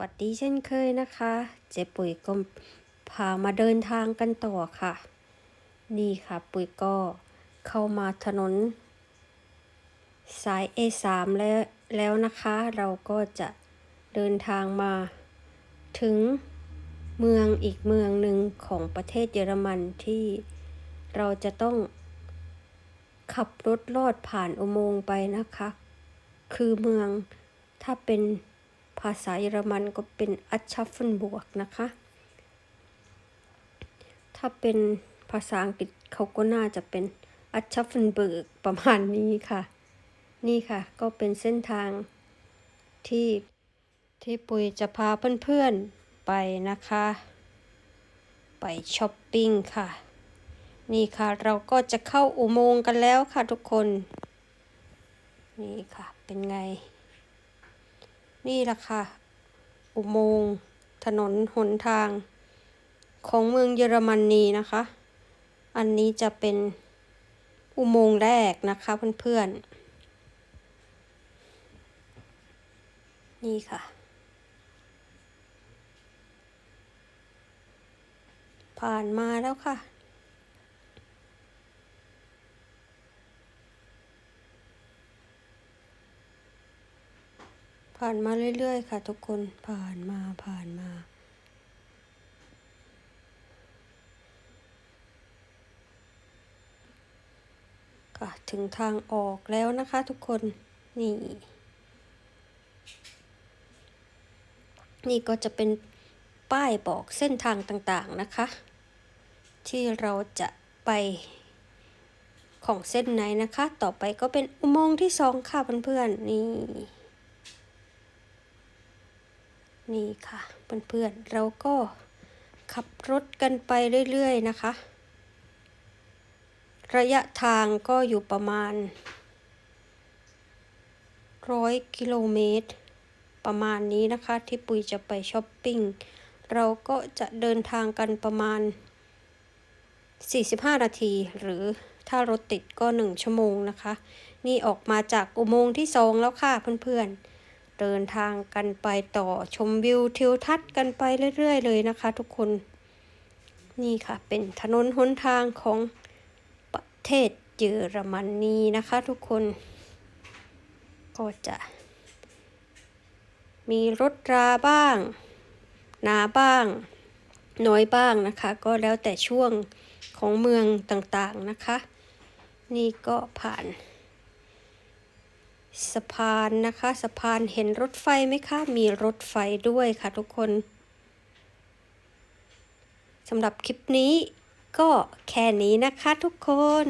วัสดีเช่นเคยนะคะ เจ๊ปุ๋ยก็พามาเดินทางกันต่อค่ะ นี่ค่ะปุ๋ยก็เข้ามาถนน สาย A3 แล้วแล้วนะคะ เราก็จะเดินทางมา ถึงเมืองอีกเมืองหนึ่งของประเทศเยอรมันที่เราจะต้องขับรถลอดผ่านอุโมงค์ไปนะคะ คือเมืองถ้าเป็นาษาเยอรมันก็เป็นอัชชัฟเฟนบวกนะคะ ถ้าเป็นภาษาอังกฤษเขาก็น่าจะเป็นอัชชัฟเฟนเบิร์กประมาณนี้ค่ะ นี่ค่ะก็เป็นเส้นทางที่ที่ปุยจะพาเพื่อนๆไปนะคะ ไปช้อปปิ้งค่ะ นี่ค่ะเราก็จะเข้าอุโมงค์กันแล้วค่ะทุกคน นี่ค่ะเป็นไง นี่แหละค่ะ อุโมงค์ถนนหนทาง ของเมืองเยอรมนีนะคะ อันนี้จะเป็นอุโมงค์แรกนะคะเพื่อนๆ นี่ค่ะ ผ่านมาแล้วค่ะ ผ่านมาเรื่อยๆ ค่ะ ทุกคนผ่านมาผ่านมาค่ะถึงทางออกแล้วนะคะทุกคนนี่ นี่ก็จะเป็นป้ายบอกเส้นทางต่างๆนะคะ ที่เราจะไปของเส้นไหนนะคะ ต่อไปก็เป็นอุโมงค์ที่สองค่ะเพื่อนๆนี่ นี่ค่ะเพื่อนๆเราก็ขับรถกันไปเรื่อยๆนะคะ ระยะทางก็อยู่ประมาณร้อยกิโลเมตร ประมาณนี้นะคะที่ปุยจะไปช้อปปิ้ง เราก็จะเดินทางกันประมาณ 45 นาที หรือถ้ารถติดก็ 1 ชั่วโมงนะคะ นี่ออกมาจากอุโมงค์ที่สองแล้วค่ะเพื่อนๆ เดินทางกันไปต่อชมวิวทิวทัศน์กันไปเรื่อยๆ เลยนะคะ ทุกคนนี่ค่ะ เป็นถนนหนทางของประเทศเยอรมนีนะคะ ทุกคนก็จะมีรถราบ้าง นาบ้าง น้อยบ้างนะคะ ก็แล้วแต่ช่วงของเมืองต่างๆนะคะ นี่ก็ผ่าน สะพานนะคะ สะพานเห็นรถไฟไหมคะ มีรถไฟด้วยค่ะทุกคนสำหรับคลิปนี้ก็แค่นี้นะคะทุกคน